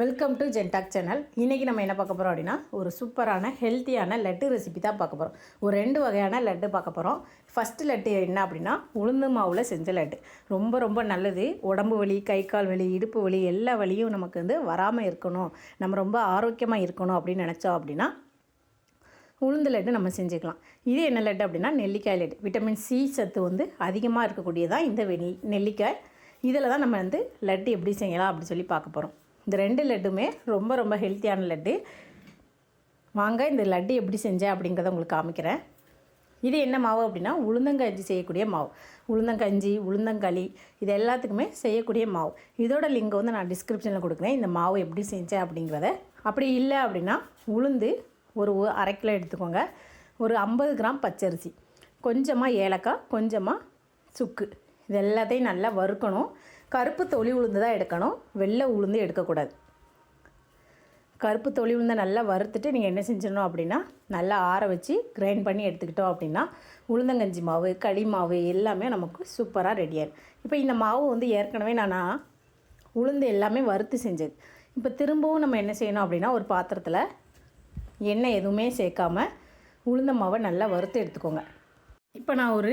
Welcome to ஜென்டாக் channel இன்றைக்கி நம்ம என்ன பார்க்க போகிறோம் அப்படின்னா ஒரு சூப்பரான ஹெல்த்தியான லட்டு ரெசிபி தான் பார்க்க போகிறோம் ஒரு ரெண்டு வகையான லட்டு பார்க்க போகிறோம் ஃபஸ்ட்டு லட்டு என்ன அப்படின்னா உளுந்து மாவில் செஞ்ச லட்டு. ரொம்ப ரொம்ப நல்லது. உடம்பு வலி கை கால் வலி இடுப்பு வலி எல்லா வலியும் நமக்கு வந்து வராமல் இருக்கணும். நம்ம ரொம்ப ஆரோக்கியமாக இருக்கணும் அப்படின்னு நினச்சோம் அப்படின்னா உளுந்து லட்டு நம்ம செஞ்சுக்கலாம். இது என்ன லட்டு அப்படின்னா நெல்லிக்காய் லட்டு. விட்டமின் சி சத்து வந்து அதிகமாக இருக்கக்கூடியதான் இந்த வெள் நெல்லிக்காய். இதில் தான் நம்ம வந்து லட்டு எப்படி செய்யலாம் அப்படின்னு சொல்லி பார்க்க போகிறோம் இந்த ரெண்டு லட்டுமே ரொம்ப ரொம்ப ஹெல்த்தியான லட்டு. வாங்க இந்த லட்டு எப்படி செஞ்சேன் அப்படிங்கிறத உங்களுக்கு காமிக்கிறேன். இது என்ன மாவு அப்படின்னா உளுந்தங்கஞ்சி செய்யக்கூடிய மாவு. உளுந்தங்கஞ்சி உளுந்தங்களி இது எல்லாத்துக்குமே செய்யக்கூடிய மாவு. இதோட லிங்க் வந்து நான் டிஸ்கிரிப்ஷனில் கொடுக்குறேன். இந்த மாவு எப்படி செஞ்சேன் அப்படிங்கிறத. அப்படி இல்லை அப்படின்னா உளுந்து ஒரு அரை கிலோ எடுத்துக்கோங்க. ஒரு ஐம்பது கிராம் பச்சரிசி. கொஞ்சமாக ஏலக்காய் கொஞ்சமாக சுக்கு. இது எல்லாத்தையும் நல்லா வறுக்கணும். கருப்பு தொளி உளுந்து தான் எடுக்கணும். வெள்ளை உளுந்து எடுக்கக்கூடாது. கருப்பு தொளி உளுந்தை நல்லா வறுத்துட்டு நீங்கள் என்ன செஞ்சிடணும் அப்படின்னா நல்லா ஆற வச்சு கிரைண்ட் பண்ணி எடுத்துக்கிட்டோம் அப்படின்னா உளுந்தங்கஞ்சி மாவு களி மாவு எல்லாமே நமக்கு சூப்பராக ரெடியாயிடும் இப்போ இந்த மாவு வந்து ஏற்கனவே நான் உளுந்து எல்லாமே வறுத்து செஞ்சது. இப்போ திரும்பவும் நம்ம என்ன செய்யணும் அப்படின்னா ஒரு பாத்திரத்தில் எண்ணெய் எதுவுமே சேர்க்காம உளுந்த மாவை நல்லா வறுத்து எடுத்துக்கோங்க. இப்போ நான் ஒரு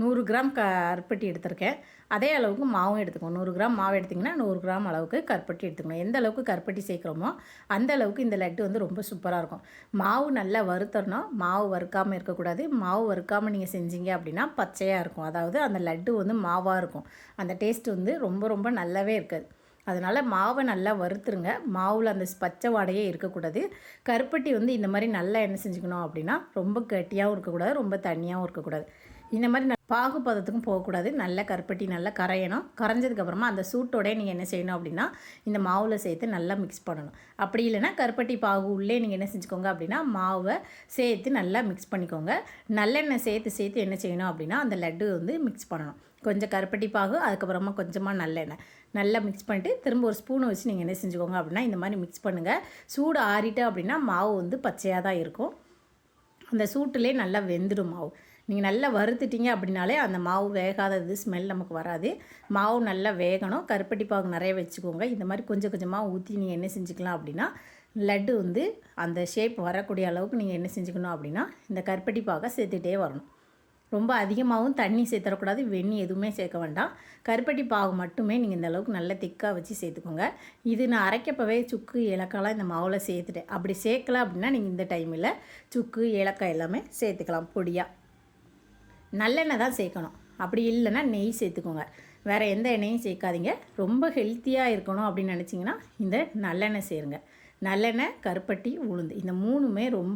நூறு கிராம் கருப்பட்டி எடுத்திருக்கேன். அதே அளவுக்கு மாவும் எடுத்துக்கணும் நூறு கிராம் மாவு எடுத்திங்கன்னா நூறு கிராம் அளவுக்கு கருப்பட்டி எடுத்துக்கணும். எந்த அளவுக்கு கருப்பட்டி சேர்க்குறோமோ அந்த அளவுக்கு இந்த லட்டு வந்து ரொம்ப சூப்பராக இருக்கும். மாவு நல்லா வறுத்தரணும். மாவு வறுக்காமல் இருக்கக்கூடாது. மாவு வறுக்காமல் நீங்கள் செஞ்சீங்க அப்படின்னா பச்சையாக இருக்கும். அதாவது அந்த லட்டு வந்து மாவாக இருக்கும். அந்த டேஸ்ட் வந்து ரொம்ப ரொம்ப நல்லாவே இருக்காது. அதனால் மாவை நல்லா வறுத்துருங்க. மாவில் அந்த பச்சை வாடையே இருக்கக்கூடாது. கருப்பட்டி வந்து இந்த மாதிரி நல்லா என்ன செஞ்சுக்கணும் அப்படின்னா ரொம்ப கட்டியாகவும் இருக்கக்கூடாது. ரொம்ப தண்ணியாகவும் இருக்கக்கூடாது. இந்த மாதிரி பாகுபதத்துக்கும் பாகு பதத்துக்கும் போகக்கூடாது. நல்ல கருப்பட்டி நல்லா கரையணும். கரைஞ்சதுக்கப்புறமா அந்த சூட்டோடய நீங்கள் என்ன செய்யணும் அப்படின்னா இந்த மாவில் சேர்த்து நல்லா மிக்ஸ் பண்ணணும். அப்படி இல்லைன்னா கருப்பட்டி பாகு உள்ளே நீங்கள் என்ன செஞ்சுக்கோங்க அப்படின்னா மாவை சேர்த்து நல்லா மிக்ஸ் பண்ணிக்கோங்க. நல்லெண்ணெய் சேர்த்து சேர்த்து என்ன செய்யணும் அப்படின்னா அந்த லட்டு வந்து மிக்ஸ் பண்ணணும். கொஞ்சம் கருப்பட்டி பாகு அதுக்கப்புறமா கொஞ்சமாக நல்லெண்ணெய். நல்லா மிக்ஸ் பண்ணிட்டு திரும்ப ஒரு ஸ்பூனை வச்சு நீங்கள் என்ன செஞ்சுக்கோங்க அப்படின்னா இந்த மாதிரி மிக்ஸ் பண்ணுங்கள் சூடு ஆறிட்டு அப்படின்னா மாவு வந்து பச்சையாக தான் இருக்கும். அந்த சூட்டுலேயே நல்லா வெந்துடும் மாவு. நீங்கள் நல்லா வறுத்துட்டீங்க அப்படின்னாலே அந்த மாவு வேகாதது ஸ்மெல் நமக்கு வராது. மாவு நல்லா வேகணும். கருப்பட்டி பாகு நிறைய வச்சுக்கோங்க. இந்த மாதிரி கொஞ்சம் கொஞ்சமாக ஊற்றி நீங்கள் என்ன செஞ்சுக்கலாம் அப்படின்னா லட்டு வந்து அந்த ஷேப் வரக்கூடிய அளவுக்கு நீங்கள் என்ன செஞ்சுக்கணும் அப்படின்னா இந்த கருப்பட்டி பாகை சேர்த்துட்டே வரணும். ரொம்ப அதிகமாகவும் தண்ணி சேர்த்துடக்கூடாது வெண்ணி எதுவுமே சேர்க்க வேண்டாம். கருப்பட்டி பாகு மட்டுமே நீங்கள் இந்த அளவுக்கு நல்லா திக்காக வச்சு சேர்த்துக்கோங்க. இது நான் அரைக்கப்பவே சுக்கு ஏலக்காய்லாம் இந்த மாவில் சேர்த்துட்டேன். அப்படி சேர்க்கல அப்படின்னா நீங்கள் இந்த டைமில் சுக்கு ஏலக்காய் எல்லாமே சேர்த்துக்கலாம் பொடியாக நல்லெண்ணெய் தான் சேர்க்கணும். அப்படி இல்லைன்னா நெய் சேர்த்துக்கோங்க. வேறு எந்த எண்ணெயும் சேர்க்காதீங்க. ரொம்ப ஹெல்த்தியாக இருக்கணும் அப்படின்னு நினச்சிங்கன்னா இந்த நல்லெண்ணெய் சேருங்க. நல்லெண்ணெய் கருப்பட்டி உளுந்து இந்த மூணுமே ரொம்ப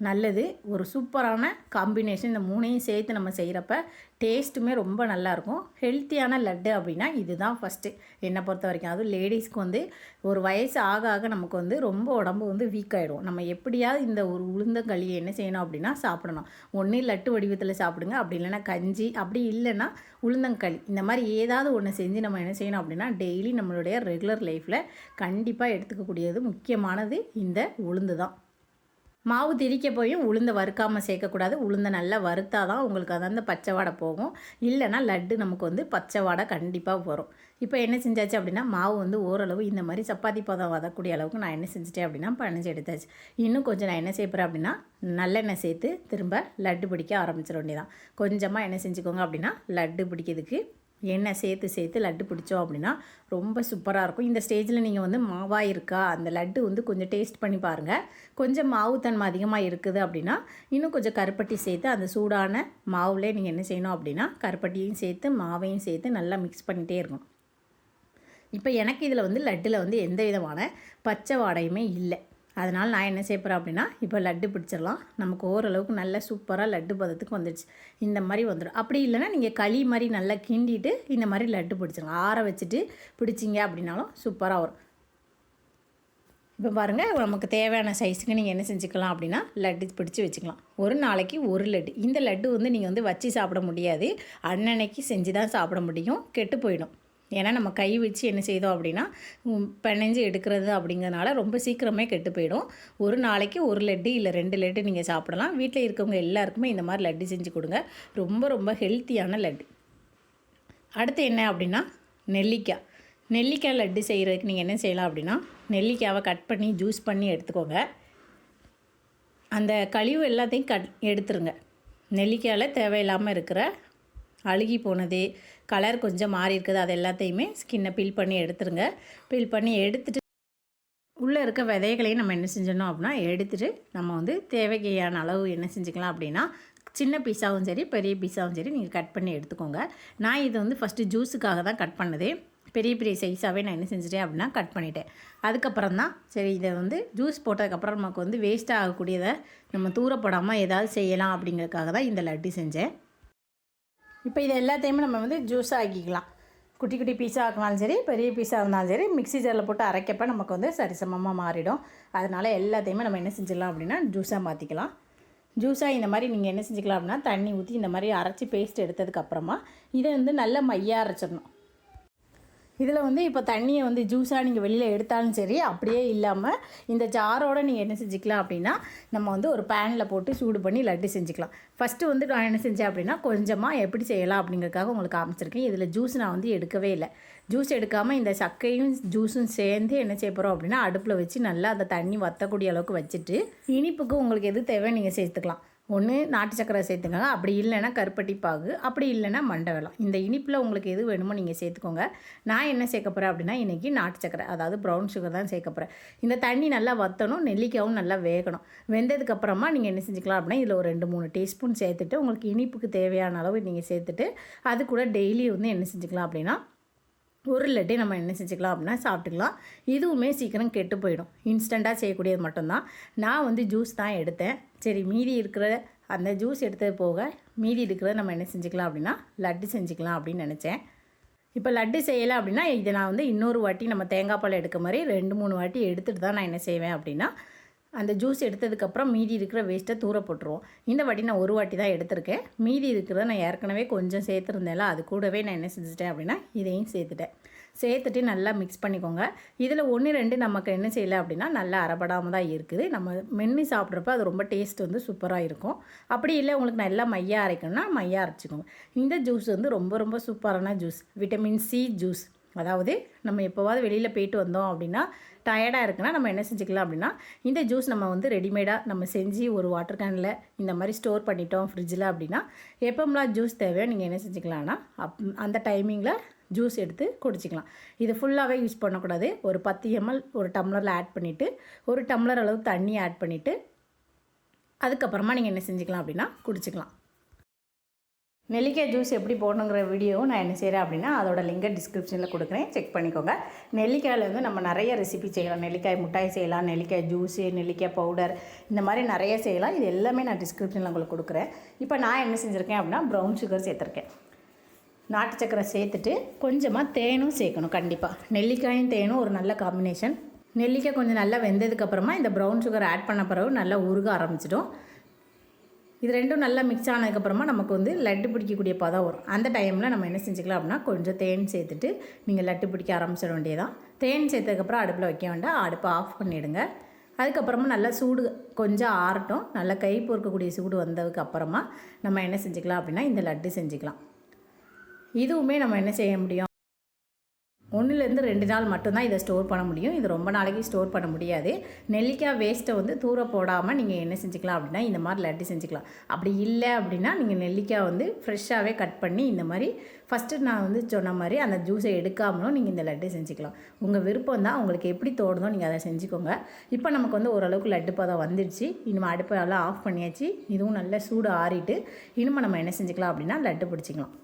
நல்லது. ஒரு சூப்பரான காம்பினேஷன் இந்த மூணையும் சேர்த்து நம்ம செய்கிறப்ப டேஸ்ட்டுமே ரொம்ப நல்லாயிருக்கும் ஹெல்த்தியான லட்டு அப்படின்னா இதுதான் ஃபஸ்ட்டு என்னை பொறுத்த வரைக்கும். அதுவும் லேடிஸ்க்கு வந்து ஒரு வயசு ஆக ஆக நமக்கு வந்து ரொம்ப உடம்பு வந்து வீக் ஆகிடும் நம்ம எப்படியாவது இந்த ஒரு உளுந்தங்களியை என்ன செய்யணும் அப்படின்னா சாப்பிடணும். ஒன்று லட்டு வடிவத்தில் சாப்பிடுங்க. அப்படி இல்லைன்னா கஞ்சி. அப்படி இல்லைன்னா உளுந்தங்களி இந்த மாதிரி ஏதாவது ஒன்று செஞ்சு நம்ம என்ன செய்யணும் அப்படின்னா டெய்லி நம்மளுடைய ரெகுலர் லைஃப்பில் கண்டிப்பாக எடுத்துக்கக்கூடியது முக்கியமானது இந்த உளுந்து தான் மாவு திரிக்க போயும் உளுந்தை வறுக்காமல் சேர்க்கக்கூடாது. உளுந்தை நல்லா வறுத்தா தான் உங்களுக்கு அது அந்த பச்சை வாடை போகும். இல்லைன்னா லட்டு நமக்கு வந்து பச்சை வாடை கண்டிப்பாக வரும். இப்போ என்ன செஞ்சாச்சு அப்படின்னா மாவு வந்து ஓரளவு இந்த மாதிரி சப்பாத்தி பதம் வதக்கூடிய அளவுக்கு நான் என்ன செஞ்சிட்டேன் அப்படின்னா பனஞ்சு எடுத்தாச்சு. இன்னும் கொஞ்சம் நான் என்ன செய்யப்படுறேன் அப்படின்னா நல்லெண்ணெய் சேர்த்து திரும்ப லட்டு பிடிக்க ஆரம்பிச்சிட வேண்டியதான் கொஞ்சமாக என்ன செஞ்சுக்கோங்க அப்படின்னா லட்டு பிடிக்கிறதுக்கு எண்ணெய் சேர்த்து சேர்த்து லட்டு பிடிச்சோம் அப்படின்னா ரொம்ப சூப்பராக இருக்கும். இந்த ஸ்டேஜில் நீங்கள் வந்து மாவாக இருக்கா அந்த லட்டு வந்து கொஞ்சம் டேஸ்ட் பண்ணி பாருங்கள் கொஞ்சம் மாவு தன்மை அதிகமாக இருக்குது அப்படின்னா இன்னும் கொஞ்சம் கருப்பட்டி சேர்த்து அந்த சூடான மாவுலே நீங்கள் என்ன செய்யணும் அப்படின்னா கருப்பட்டியும் சேர்த்து மாவையும் சேர்த்து நல்லா மிக்ஸ் பண்ணிகிட்டே இருக்கும் இப்போ எனக்கு இதில் வந்து லட்டில் வந்து எந்த விதமான பச்சை வாடையுமே இல்லை. அதனால் நான் என்ன செய்யப்படுறேன் அப்படின்னா இப்போ லட்டு பிடிச்சிடலாம். நமக்கு ஓரளவுக்கு நல்ல சூப்பராக லட்டு பதத்துக்கு வந்துடுச்சு. இந்த மாதிரி வந்துடும். அப்படி இல்லைன்னா நீங்கள் களி மாதிரி நல்லா கிண்டிட்டு இந்த மாதிரி லட்டு பிடிச்சிருங்க ஆற வச்சுட்டு பிடிச்சிங்க அப்படின்னாலும் சூப்பராக வரும். இப்போ பாருங்கள் நமக்கு தேவையான சைஸுக்கு நீங்கள் என்ன செஞ்சுக்கலாம் அப்படின்னா லட்டு பிடிச்சி வச்சுக்கலாம். ஒரு நாளைக்கு ஒரு லட்டு. இந்த லட்டு வந்து நீங்கள் வந்து வச்சு சாப்பிட முடியாது. அன்னன்னைக்கு செஞ்சு தான் சாப்பிட முடியும். கெட்டு போயிடும். ஏன்னா நம்ம கை வச்சு என்ன செய்தோம் அப்படின்னா உம், பிணைஞ்சு எடுக்கிறது அப்படிங்கிறனால ரொம்ப சீக்கிரமே கெட்டு போயிடும். ஒரு நாளைக்கு ஒரு லட்டு இல்லை ரெண்டு லட்டு நீங்கள் சாப்பிடலாம். வீட்டில் இருக்கவங்க எல்லாருக்குமே இந்த மாதிரி லட்டு செஞ்சு கொடுங்க. ரொம்ப ரொம்ப ஹெல்த்தியான லட்டு. அடுத்து என்ன அப்படின்னா நெல்லிக்காய். நெல்லிக்காய் லட்டு செய்கிறதுக்கு நீங்கள் என்ன செய்யலாம் அப்படின்னா நெல்லிக்காவை கட் பண்ணி ஜூஸ் பண்ணி எடுத்துக்கோங்க. அந்த கழிவு எல்லாத்தையும் கட் எடுத்துருங்க. நெல்லிக்காயில் தேவையில்லாமல் இருக்கிற அழுகி போனது கலர் கொஞ்சம் மாறி இருக்குது அது எல்லாத்தையுமே ஸ்கின்னை பீல் பண்ணி எடுத்துருங்க. பீல் பண்ணி எடுத்துட்டு உள்ளே இருக்க விதைகளையும் நம்ம என்ன செஞ்சிடணும் அப்படின்னா எடுத்துகிட்டு நம்ம வந்து தேவைக்கையான அளவு என்ன செஞ்சுக்கலாம் அப்படின்னா சின்ன பீஸாகவும் சரி பெரிய பீஸாகவும் சரி நீங்கள் கட் பண்ணி எடுத்துக்கோங்க. நான் இதை வந்து ஃபஸ்ட்டு ஜூஸுக்காக தான் கட் பண்ணது. பெரிய பெரிய சைஸாகவே நான் என்ன செஞ்சிட்டேன் அப்படின்னா கட் பண்ணிட்டேன். அதுக்கப்புறம் தான் சரி இதை வந்து ஜூஸ் போட்டதுக்கப்புறம் நமக்கு வந்து வேஸ்ட் ஆகக்கூடியதை நம்ம தூரப்படாமல் ஏதாவது செய்யலாம் அப்படிங்கிறதுக்காக தான் இந்த லட்டு செஞ்சேன். இப்போ இது எல்லாத்தையுமே நம்ம வந்து ஜூஸாக ஆக்கிக்கலாம். குட்டி குட்டி பீஸாக ஆக்கினாலும் சரி பெரிய பீஸாக இருந்தாலும் சரி மிக்ஸி ஜாரில் போட்டு அரைக்கப்ப நமக்கு வந்து சரிசமமாக மாறிடும். அதனால் எல்லாத்தையுமே நம்ம என்ன செஞ்சிடலாம் அப்படின்னா ஜூஸாக மாற்றிக்கலாம் ஜூஸாக இந்த மாதிரி நீங்கள் என்ன செஞ்சுக்கலாம் அப்படின்னா தண்ணி ஊற்றி இந்த மாதிரி அரைச்சி பேஸ்ட் எடுத்ததுக்கப்புறமா இதை வந்து நல்லா மையாக அரைச்சிடணும். இதில் வந்து இப்போ தண்ணியை வந்து ஜூஸாக நீங்கள் வெளியில் எடுத்தாலும் சரி அப்படியே இல்லாமல் இந்த ஜாரோட நீங்கள் என்ன செஞ்சுக்கலாம் அப்படின்னா நம்ம வந்து ஒரு பேனில் போட்டு சூடு பண்ணி லட்டு செஞ்சுக்கலாம். ஃபஸ்ட்டு வந்து நான் என்ன செஞ்சேன் அப்படின்னா கொஞ்சமாக எப்படி செய்யலாம் அப்படிங்கிறதுக்காக உங்களுக்கு காமிச்சிருக்கேன். இதில் ஜூஸ் நான் வந்து எடுக்கவே இல்லை. ஜூஸ் எடுக்காமல் இந்த சக்கையும் ஜூஸும் சேர்ந்து என்ன செய்ய போகிறோம் அப்படின்னா அடுப்பில் வச்சு நல்லா அந்த தண்ணி வற்றக்கூடிய அளவுக்கு வச்சுட்டு இனிப்புக்கு உங்களுக்கு எது தேவை நீங்கள் சேர்த்துக்கலாம். ஒன்று நாட்டு சக்கரை சேர்த்துக்கோங்க. அப்படி இல்லைன்னா கருப்பட்டி பாகு அப்படி இல்லைன்னா மண்டை வெள்ளம் இந்த இனிப்பில் உங்களுக்கு எது வேணுமோ நீங்கள் சேர்த்துக்கோங்க. நான் என்ன சேர்க்க போகிறேன் அப்படின்னா இன்றைக்கி நாட்டு சக்கரை அதாவது ப்ரௌன் சுகர் தான் சேர்க்க போகிறேன் இந்த தண்ணி நல்லா வற்றணும் நெல்லிக்காயும் நல்லா வேகணும். வெந்ததுக்கப்புறமா நீங்கள் என்ன செஞ்சுக்கலாம் அப்படின்னா இதில் ஒரு ரெண்டு மூணு டீஸ்பூன் சேர்த்துட்டு உங்களுக்கு இனிப்புக்கு தேவையான அளவு நீங்கள் சேர்த்துட்டு அது கூட டெய்லி வந்து என்ன செஞ்சுக்கலாம் அப்படின்னா ஒரு லட்டே நம்ம என்ன செஞ்சுக்கலாம் அப்படின்னா சாப்பிட்டுக்கலாம். இதுவுமே சீக்கிரம் கெட்டு போயிடும். இன்ஸ்டண்ட்டாக செய்யக்கூடியது மட்டும்தான். நான் வந்து ஜூஸ் தான் எடுத்தேன். சரி மீதி இருக்கிற அந்த ஜூஸ் எடுத்தது போக மீதி இருக்கிறத நம்ம என்ன செஞ்சுக்கலாம் அப்படின்னா லட்டு செஞ்சுக்கலாம் அப்படின்னு நினச்சேன். இப்போ லட்டு செய்யலை அப்படின்னா இதை நான் வந்து இன்னொரு வாட்டி நம்ம தேங்காய் பால் எடுக்க மாதிரி ரெண்டு மூணு வாட்டி எடுத்துகிட்டு தான் நான் என்ன செய்வேன் அப்படின்னா அந்த ஜூஸ் எடுத்ததுக்கப்புறம் மீதி இருக்கிற வேஸ்ட்டை தூர போட்டுருவோம். இந்த வாட்டி நான் ஒரு வாட்டி தான் எடுத்திருக்கேன். மீதி இருக்கிறத நான் ஏற்கனவே கொஞ்சம் சேர்த்துருந்தேன்ல அது கூடவே நான் என்ன செஞ்சுட்டேன் அப்படின்னா இதையும் சேர்த்துட்டேன். சேர்த்துட்டு நல்லா மிக்ஸ் பண்ணிக்கோங்க. இதில் ஒன்று ரெண்டு நமக்கு என்ன செய்யலை அப்படின்னா நல்லா அறப்படாமல் தான் இருக்குது. நம்ம மென்று சாப்பிட்றப்ப அது ரொம்ப டேஸ்ட் வந்து சூப்பராக இருக்கும். அப்படி இல்லை உங்களுக்கு நல்லா மையாக அரைக்கணும்னா மையாக அரைச்சிக்கோங்க. இந்த ஜூஸ் வந்து ரொம்ப ரொம்ப சூப்பரான ஜூஸ் விட்டமின் சி ஜூஸ் அதாவது நம்ம எப்போவாவது வெளியில் போயிட்டு வந்தோம் அப்படின்னா டயர்டாக இருக்குன்னா நம்ம என்ன செஞ்சுக்கலாம் அப்படின்னா இந்த ஜூஸ் நம்ம வந்து ரெடிமேடாக நம்ம செஞ்சு ஒரு வாட்டர் கேனில் இந்த மாதிரி ஸ்டோர் பண்ணிட்டோம் ஃப்ரிட்ஜில் அப்படின்னா எப்போம்லாம் ஜூஸ் தேவையோ நீங்கள் என்ன செஞ்சுக்கலாம்னா அப் அந்த டைமிங்கில் ஜூஸ் எடுத்து குடிச்சிக்கலாம். இது ஃபுல்லாகவே யூஸ் பண்ணக்கூடாது. ஒரு பத்து எம்எல் ஒரு டம்ளரில் ஆட் பண்ணிவிட்டு ஒரு டம்ளர் அளவு தண்ணி ஆட் பண்ணிவிட்டு அதுக்கப்புறமா நீங்கள் என்ன செஞ்சுக்கலாம் அப்படின்னா குடிச்சிக்கலாம். நெல்லிக்காய் ஜூஸ் எப்படி போடணுங்கிற வீடியோவும் நான் என்ன செய்கிறேன் அப்படின்னா அதோட லிங்கை டிஸ்கிரிப்ஷனில் கொடுக்குறேன். செக் பண்ணிக்கோங்க. நெல்லிக்காயில் வந்து நம்ம நிறைய ரெசிபி செய்யலாம். நெல்லிக்காய் மிட்டாய் செய்யலாம் நெல்லிக்காய் ஜூஸு நெல்லிக்காய் பவுடர் இந்த மாதிரி நிறைய செய்யலாம். இது எல்லாமே நான் டிஸ்கிரிப்ஷனில் உங்களுக்கு கொடுக்குறேன். இப்போ நான் என்ன செஞ்சுருக்கேன் அப்படின்னா ப்ரௌன் சுகர் சேர்த்துருக்கேன். நாட்டு சக்கரை சேர்த்துட்டு கொஞ்சமாக தேனும் சேர்க்கணும் கண்டிப்பாக நெல்லிக்காயும் தேனும் ஒரு நல்ல காம்பினேஷன் நெல்லிக்காய் கொஞ்சம் நல்லா வெந்ததுக்கப்புறமா இந்த ப்ரௌன் சுகர் ஆட் பண்ண பிறகு நல்லா உருக ஆரம்பிச்சிடும். இது ரெண்டும் நல்லா மிக்ஸ் ஆனதுக்கப்புறமா நமக்கு வந்து லட்டு பிடிக்கக்கூடிய பதம் வரும். அந்த டைமில் நம்ம என்ன செஞ்சுக்கலாம் அப்படின்னா கொஞ்சம் தேன் சேர்த்துட்டு நீங்கள் லட்டு பிடிக்க ஆரம்பிச்சிட வேண்டியதான் தேன் சேர்த்ததுக்கப்புறம் அடுப்பில் வைக்க வேண்டாம். அடுப்பை ஆஃப் பண்ணிவிடுங்க அதுக்கப்புறமா நல்லா சூடு கொஞ்சம் ஆறட்டும். நல்லா கை பொறுக்கக்கூடிய சூடு வந்ததுக்கு அப்புறமா நம்ம என்ன செஞ்சுக்கலாம் அப்படின்னா இந்த லட்டு செஞ்சுக்கலாம். இதுவுமே நம்ம என்ன செய்ய முடியும்? ஒன்றுலேருந்து ரெண்டு நாள் மட்டும்தான் இதை ஸ்டோர் பண்ண முடியும். இது ரொம்ப நாளைக்கு ஸ்டோர் பண்ண முடியாது. நெல்லிக்காய் வேஸ்ட்டை வந்து தூர போடாமல் நீங்கள் என்ன செஞ்சுக்கலாம் அப்படின்னா இந்த மாதிரி லட்டு செஞ்சுக்கலாம். அப்படி இல்லை அப்படின்னா நீங்கள் நெல்லிக்காய் வந்து ஃப்ரெஷ்ஷாகவே கட் பண்ணி இந்த மாதிரி ஃபஸ்ட்டு நான் வந்து சொன்ன மாதிரி அந்த ஜூஸை எடுக்காமலும் நீங்கள் இந்த லட்டு செஞ்சுக்கலாம். உங்கள் விருப்பம் தான் உங்களுக்கு எப்படி தோணுதோ நீங்கள் அதை செஞ்சுக்கோங்க. இப்போ நமக்கு வந்து ஓரளவுக்கு லட்டு பதம் வந்துடுச்சு. இனிமேல் அடுப்பெல்லாம் ஆஃப் பண்ணியாச்சு. இதுவும் நல்லா சூடு ஆறிட்டு இனிமேல் நம்ம என்ன செஞ்சுக்கலாம் அப்படின்னா லட்டு பிடிச்சிக்கலாம்.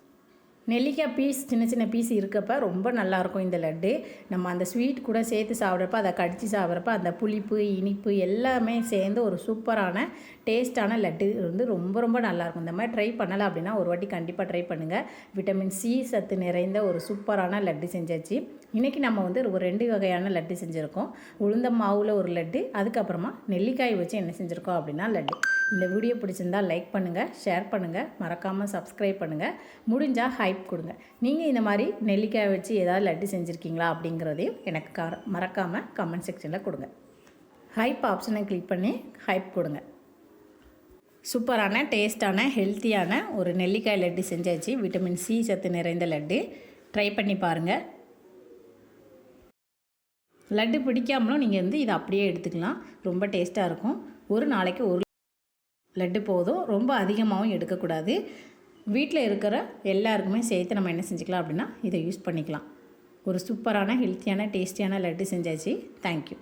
நெல்லிக்காய் பீஸ் சின்ன சின்ன பீஸ் இருக்கப்ப ரொம்ப நல்லாயிருக்கும் இந்த லட்டு. நம்ம அந்த ஸ்வீட் கூட சேர்த்து சாப்பிட்றப்ப அதை கடித்து சாப்பிட்றப்ப அந்த புளிப்பு இனிப்பு எல்லாமே சேர்ந்து ஒரு சூப்பரான டேஸ்ட்டான லட்டு. வந்து ரொம்ப ரொம்ப நல்லாயிருக்கும் இந்த மாதிரி ட்ரை பண்ணலை அப்படின்னா ஒரு வாட்டி கண்டிப்பாக ட்ரை பண்ணுங்கள் விட்டமின் சி சத்து நிறைந்த ஒரு சூப்பரான லட்டு செஞ்சாச்சு. இன்றைக்கி நம்ம வந்து ஒரு ரெண்டு வகையான லட்டு செஞ்சுருக்கோம். உளுந்த மாவில் ஒரு லட்டு அதுக்கப்புறமா நெல்லிக்காய் வச்சு என்ன செஞ்சுருக்கோம் அப்படின்னா லட்டு. இந்த வீடியோ பிடிச்சிருந்தால் லைக் பண்ணுங்கள் ஷேர் பண்ணுங்கள் மறக்காமல் சப்ஸ்கிரைப் பண்ணுங்கள் முடிஞ்சால் ஹை ஹைப் கொடுங்க. நீங்கள் இந்த மாதிரி நெல்லிக்காய் வச்சு ஏதாவது லட்டு செஞ்சுருக்கீங்களா அப்படிங்கிறதையும் எனக்கு க மறக்காமல் கமெண்ட் செக்ஷனில் கொடுங்க. ஹைப் ஆப்ஷனை கிளிக் பண்ணி ஹைப் கொடுங்க. சூப்பரான டேஸ்டான ஹெல்த்தியான ஒரு நெல்லிக்காய் லட்டு செஞ்சாச்சு. விட்டமின் சி சத்து நிறைந்த லட்டு. ட்ரை பண்ணி பாருங்கள் லட்டு பிடிக்காமலும் நீங்கள் வந்து இதை அப்படியே எடுத்துக்கலாம். ரொம்ப டேஸ்ட்டாக இருக்கும். ஒரு நாளைக்கு ஒரு லட்டு போதும். ரொம்ப அதிகமாகவும் எடுக்கக்கூடாது. வீட்டில் இருக்கிற எல்லாருக்குமே சேர்த்து நம்ம என்ன செஞ்சுக்கலாம் அப்படின்னா இதை யூஸ் பண்ணிக்கலாம். ஒரு சூப்பரான ஹெல்த்தியான டேஸ்டியான லட்டு செஞ்சாச்சு. தேங்க்யூ